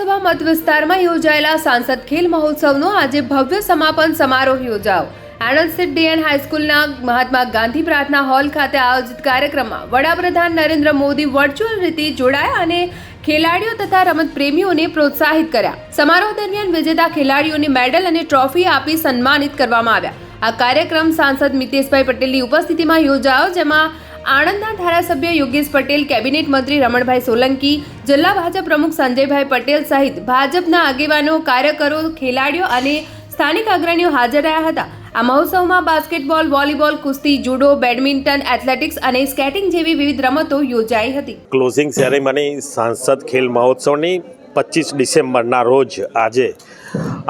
વિધાનસભા મત વિસ્તારમાં યોજાયેલા સાંસદ ખેલ મહોત્સવનો આજે ભવ્ય સમાપન સમારોહ યોજાયો. આણંદ સ્થિત ડીએન હાઈસ્કૂલના મહાત્મા ગાંધી પ્રાર્થના હોલ ખાતે આયોજિત કાર્યક્રમમાં વડાપ્રધાન નરેન્દ્ર મોદી વર્ચ્યુઅલ રીતે જોડાયા અને ખેલાડીઓ તથા રમત પ્રેમીઓને પ્રોત્સાહિત કર્યા. સમારોહ દરમિયાન વિજેતા ખેલાડીઓને મેડલ અને ટ્રોફી આપી સન્માનિત કરવામાં આવ્યા. આ કાર્યક્રમ સાંસદ મિતેશભાઈ પટેલની ઉપસ્થિતિમાં યોજાયો, જેમાં આણંદના ધારાસભ્ય યોગેશ પટેલ, કેબિનેટ મંત્રી રમણભાઈ સોલંકી, જિલ્લા ભાજપ પ્રમુખ સંજયભાઈ પટેલ સહિત ભાજપના આગેવાનો, કાર્યકરો, ખેલાડીઓ અને સ્થાનિક અગ્રણીઓ હાજર રહ્યા હતા. આ મહોત્સવમાં બાસ્કેટબોલ, વોલીબોલ, કુસ્તી, જુડો, બેડમિન્ટન, એથ્લેટિક્સ અને સ્કેટિંગ જેવી વિવિધ રમતો યોજાઈ હતી. ક્લોઝિંગ સેરેમની સાંસદ ખેલ મહોત્સવની પચીસ ડિસેમ્બરના રોજ આજે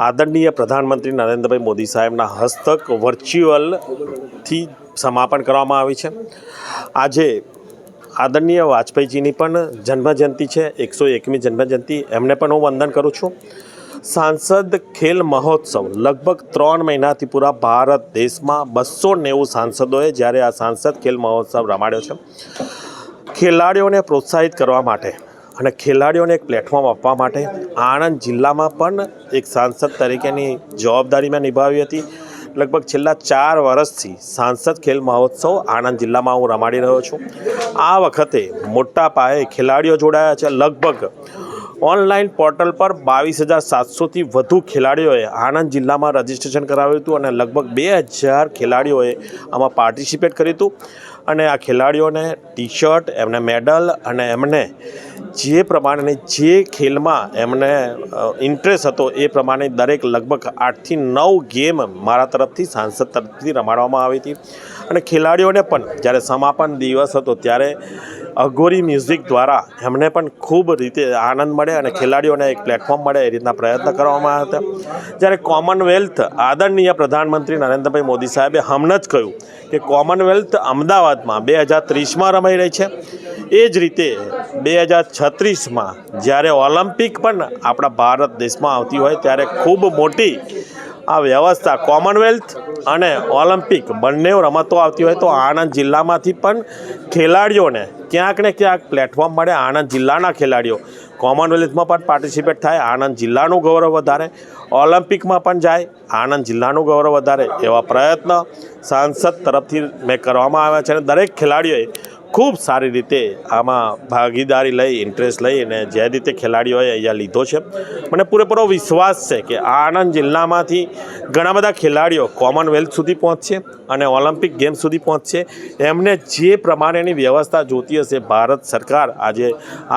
આદરણીય પ્રધાનમંત્રી નરેન્દ્રભાઈ મોદી સાહેબના હસ્તક વર્ચ્યુઅલથી સમાપન કરવામાં આવી છે. આજે આદરણીય વાજપેયીજીની પણ જન્મજયંતિ છે, એકસો એકમી જન્મજયંતિ. એમને પણ હું વંદન કરું છું. સાંસદ ખેલ મહોત્સવ લગભગ ત્રણ મહિનાથી પૂરા ભારત દેશમાં બસો નેવું સાંસદોએ જ્યારે આ સાંસદ ખેલ મહોત્સવ રમાડ્યો છે. ખેલાડીઓને પ્રોત્સાહિત કરવા માટે અને ખેલાડીઓને એક પ્લેટફોર્મ આપવા માટે આણંદ જિલ્લામાં પણ એક સાંસદ તરીકેની જવાબદારી મેં નિભાવી હતી. લગભગ છેલ્લા ચાર વર્ષથી સાંસદ ખેલ મહોત્સવ આણંદ જિલ્લામાં હું રમાડી રહ્યો છું. આ વખતે મોટા પાયે ખેલાડીઓ જોડાયા છે. લગભગ ઓનલાઈન પોર્ટલ પર બાવીસ હજાર સાતસોથી વધુ ખેલાડીઓએ આણંદ જિલ્લામાં રજીસ્ટ્રેશન કરાવ્યું હતું અને લગભગ બે હજાર ખેલાડીઓએ આમાં પાર્ટિસિપેટ કર્યું હતું. અને આ ખેલાડીઓને ટી શર્ટ એમને મેડલ અને એમને જે પ્રમાણેની જે ખેલમાં એમને ઇન્ટરેસ્ટ હતો એ પ્રમાણે દરેક લગભગ આઠથી નવ ગેમ મારા તરફથી, સાંસદ તરફથી રમાડવામાં આવી હતી. અને ખેલાડીઓને પણ જ્યારે સમાપન દિવસ હતો ત્યારે અઘોરી મ્યુઝિક દ્વારા એમને પણ ખૂબ રીતે આનંદ મળે અને ખેલાડીઓને એક પ્લેટફોર્મ મળે એ રીતના પ્રયત્ન કરવામાં હતા. જ્યારે કોમનવેલ્થ આદરણીય પ્રધાનમંત્રી નરેન્દ્રભાઈ મોદી સાહેબે હમણાં જ કહ્યું કે કોમનવેલ્થ અમદાવાદમાં બે હજાર ત્રીસમાં રમાઈ રહી છે. એ જ રીતે બે હજાર છત્રીસમાં જ્યારે ઓલિમ્પિક પણ આપણા ભારત દેશમાં આવતી હોય ત્યારે ખૂબ મોટી આ વ્યવસ્થા કોમનવેલ્થ અને ઓલિમ્પિક બંને રમતો આવતી હોય તો આણંદ જિલ્લામાંથી પણ ખેલાડીઓને ક્યાંક ને ક્યાંક પ્લેટફોર્મ મળે આણંદ જિલ્લાના ખેલાડીઓ. કોમનવેલ્થમાં પણ પાર્ટિસિપેટ થાય, આણંદ જિલ્લાનું ગૌરવ વધારે, ઓલિમ્પિકમાં પણ જાય, આણંદ જિલ્લાનું ગૌરવ વધારે એવા પ્રયત્ન સાંસદ તરફથી મેં કરવામાં આવ્યા છે અને દરેક ખેલાડીઓએ ખૂબ સારી રીતે આમાં ભાગીદારી લઈ ઇન્ટરેસ્ટ લઈ અને જે રીતે ખેલાડીઓએ અહીંયા લીધો છે. મને પૂરેપૂરો વિશ્વાસ છે કે આણંદ જિલ્લામાંથી ઘણા બધા ખેલાડીઓ કોમનવેલ્થ સુધી પહોંચશે અને ઓલિમ્પિક ગેમ સુધી પહોંચશે. એમને જે પ્રમાણેની વ્યવસ્થા જોતી હશે ભારત સરકાર, આજે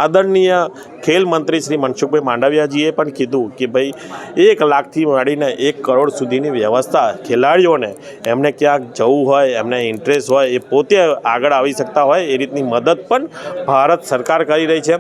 આદરણીય ખેલ મંત્રી શ્રી મનસુખભાઈ માંડવિયાજીએ પણ કીધું કે ભાઈ, એક લાખથી માંડીને એક કરોડ સુધીની વ્યવસ્થા ખેલાડીઓને, એમને ક્યાંક જવું હોય, એમને ઇન્ટરેસ્ટ હોય, એ પોતે આગળ આવી શકતા હોય એ રીતની મદદ પણ ભારત સરકાર કરી રહી છે.